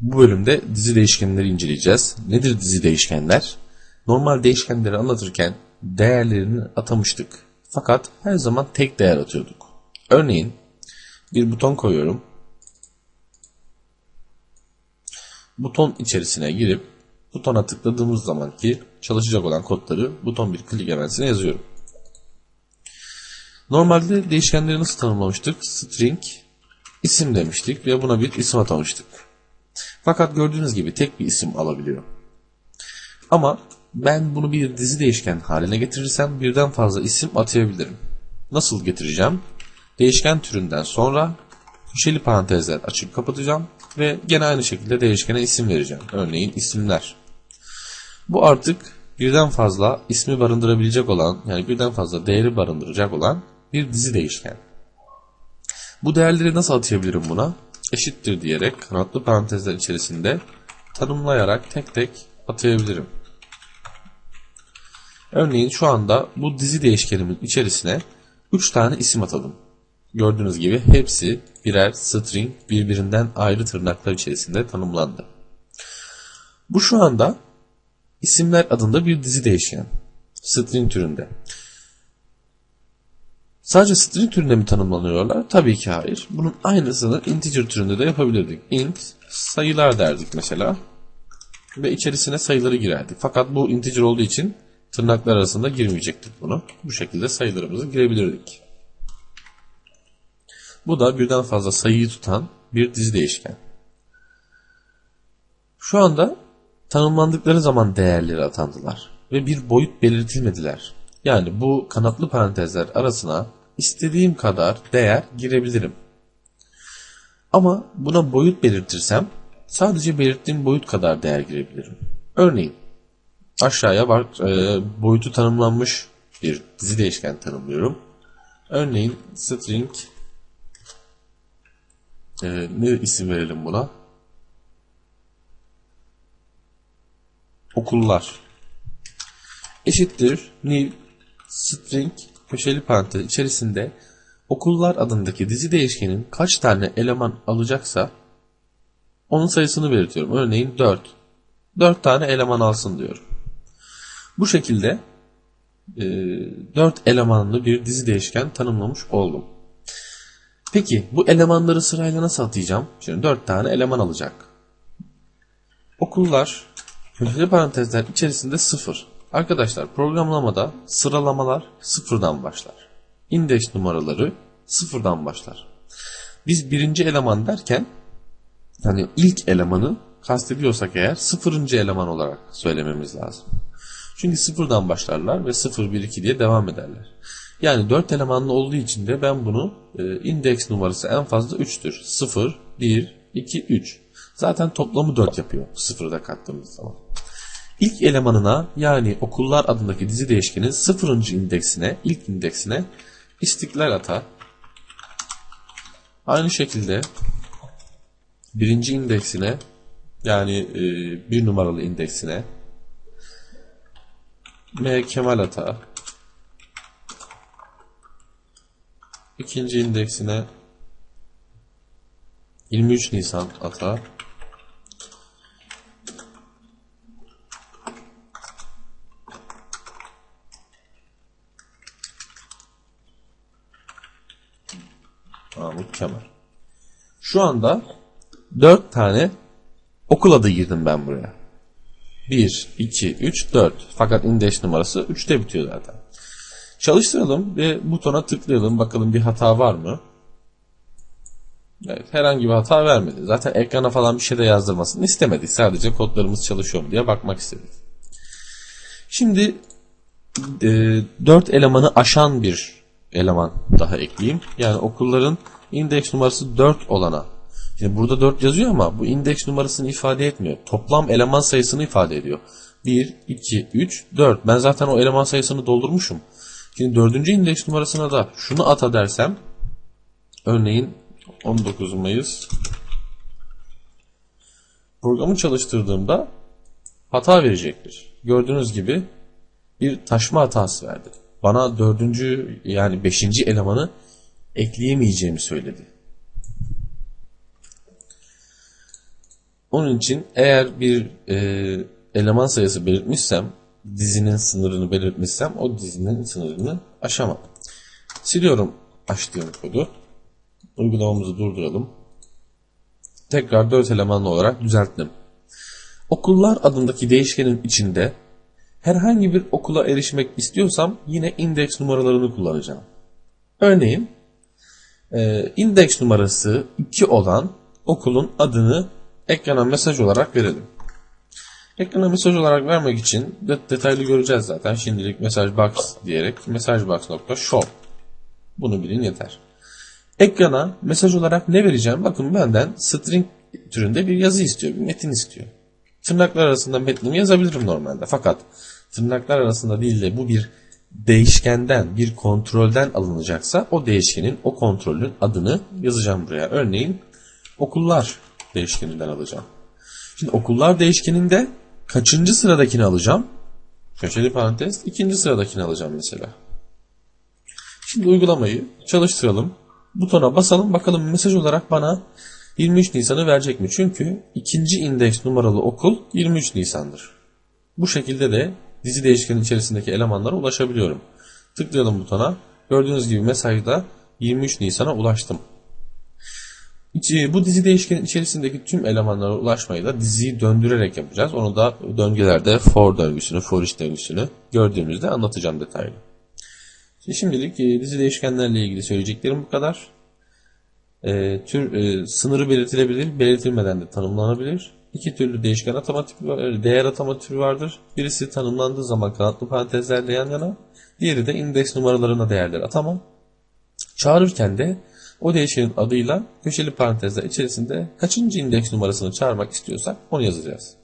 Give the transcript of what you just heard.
Bu bölümde dizi değişkenleri inceleyeceğiz. Nedir dizi değişkenler? Normal değişkenleri anlatırken değerlerini atamıştık. Fakat her zaman tek değer atıyorduk. Örneğin bir buton koyuyorum. Buton içerisine girip butona tıkladığımız zaman ki çalışacak olan kodları buton bir klik evrensine yazıyorum. Normalde değişkenleri nasıl tanımlamıştık? String isim demiştik ve buna bir isim atamıştık. Fakat gördüğünüz gibi tek bir isim alabiliyor. Ama ben bunu bir dizi değişken haline getirirsem birden fazla isim atayabilirim. Nasıl getireceğim? Değişken türünden sonra köşeli parantezler açıp kapatacağım ve gene aynı şekilde değişkene isim vereceğim. Örneğin isimler. Bu artık birden fazla ismi barındırabilecek olan yani birden fazla değeri barındıracak olan bir dizi değişken. Bu değerleri nasıl atayabilirim buna? Eşittir diyerek kanatlı parantezler içerisinde tanımlayarak tek tek atayabilirim. Örneğin şu anda bu dizi değişkenimin içerisine 3 tane isim atadım. Gördüğünüz gibi hepsi birer string birbirinden ayrı tırnaklar içerisinde tanımlandı. Bu şu anda isimler adında bir dizi değişken. String türünde. Sadece string türünde mi tanımlanıyorlar? Tabii ki hayır. Bunun aynısını integer türünde de yapabilirdik. int sayılar derdik mesela. Ve içerisine sayıları girerdik. Fakat bu integer olduğu için tırnaklar arasında girmeyecektik bunu. Bu şekilde sayılarımızı girebilirdik. Bu da birden fazla sayıyı tutan bir dizi değişken. Şu anda tanımlandıkları zaman değerleri atandılar ve bir boyut belirtilmediler. Yani bu kanatlı parantezler arasına istediğim kadar değer girebilirim. Ama buna boyut belirtirsem sadece belirttiğim boyut kadar değer girebilirim. Örneğin aşağıya var, e, boyutu tanımlanmış bir dizi değişken tanımlıyorum. Örneğin string e, ne isim verelim buna? Okullar eşittir new string köşeli parantez içerisinde okullar adındaki dizi değişkenin kaç tane eleman alacaksa onun sayısını belirtiyorum. Örneğin 4. 4 tane eleman alsın diyorum. Bu şekilde e, 4 elemanlı bir dizi değişken tanımlamış oldum. Peki bu elemanları sırayla nasıl atayacağım? Şimdi 4 tane eleman alacak. Okullar köşeli parantezler içerisinde 0. Arkadaşlar programlamada sıralamalar sıfırdan başlar. İndeks numaraları sıfırdan başlar. Biz birinci eleman derken hani ilk elemanı kastediyorsak eğer sıfırıncı eleman olarak söylememiz lazım. Çünkü sıfırdan başlarlar ve 0, 1, 2 diye devam ederler. Yani 4 elemanlı olduğu için de ben bunu e, indeks numarası en fazla 3'tür. 0, 1, 2, 3. Zaten toplamı 4 yapıyor sıfırda kattığımız zaman. İlk elemanına yani okullar adındaki dizi değişkenin sıfırıncı indeksine, ilk indeksine istiklal ata. Aynı şekilde birinci indeksine yani e, bir numaralı indeksine M Kemal ata. İkinci indeksine 23 Nisan ata. Kemal. Şu anda 4 tane okul adı girdim ben buraya. 1, 2, 3, 4. Fakat indeks numarası 3'te bitiyor zaten. Çalıştıralım ve butona tıklayalım. Bakalım bir hata var mı? Evet, herhangi bir hata vermedi. Zaten ekrana falan bir şey de yazdırmasını istemedik. Sadece kodlarımız çalışıyor mu diye bakmak istedik. Şimdi e, 4 elemanı aşan bir eleman daha ekleyeyim. Yani okulların indeks numarası 4 olana. Şimdi burada 4 yazıyor ama bu indeks numarasını ifade etmiyor. Toplam eleman sayısını ifade ediyor. 1, 2, 3, 4. Ben zaten o eleman sayısını doldurmuşum. Şimdi dördüncü indeks numarasına da şunu ata dersem örneğin 19 Mayıs programı çalıştırdığımda hata verecektir. Gördüğünüz gibi bir taşma hatası verdi. Bana dördüncü yani beşinci elemanı ekleyemeyeceğimi söyledi. Onun için eğer bir e, eleman sayısı belirtmişsem, dizinin sınırını belirtmişsem o dizinin sınırını aşamam. Siliyorum açtığım kodu. Uygulamamızı durduralım. Tekrar 4 elemanlı olarak düzelttim. Okullar adındaki değişkenin içinde herhangi bir okula erişmek istiyorsam yine indeks numaralarını kullanacağım. Örneğin e, indeks numarası 2 olan okulun adını ekrana mesaj olarak verelim. Ekrana mesaj olarak vermek için de- detaylı göreceğiz zaten. Şimdilik mesaj box diyerek mesajbox.show bunu bilin yeter. Ekrana mesaj olarak ne vereceğim? Bakın benden string türünde bir yazı istiyor, bir metin istiyor. Tırnaklar arasında metnimi yazabilirim normalde. Fakat tırnaklar arasında değil de bu bir değişkenden, bir kontrolden alınacaksa o değişkenin, o kontrolün adını yazacağım buraya. Örneğin okullar değişkeninden alacağım. Şimdi okullar değişkeninde kaçıncı sıradakini alacağım? Köşeli parantez ikinci sıradakini alacağım mesela. Şimdi uygulamayı çalıştıralım. Butona basalım bakalım mesaj olarak bana 23 Nisan'ı verecek mi? Çünkü ikinci indeks numaralı okul 23 Nisan'dır. Bu şekilde de dizi değişkenin içerisindeki elemanlara ulaşabiliyorum. Tıklayalım butona. Gördüğünüz gibi mesajda 23 Nisan'a ulaştım. Bu dizi değişkenin içerisindeki tüm elemanlara ulaşmayı da diziyi döndürerek yapacağız. Onu da döngülerde for döngüsünü, for each döngüsünü gördüğümüzde anlatacağım detaylı. Şimdi Şimdilik e, dizi değişkenlerle ilgili söyleyeceklerim bu kadar. E, tür e, sınırı belirtilebilir, belirtilmeden de tanımlanabilir. İki türlü değişken atama tipi e, değer atama türü vardır. Birisi tanımlandığı zaman kanatlı parantezlerle yan yana, diğeri de indeks numaralarına değerler atamam. Çağırırken de o değişkenin adıyla köşeli parantezler içerisinde kaçıncı indeks numarasını çağırmak istiyorsak onu yazacağız.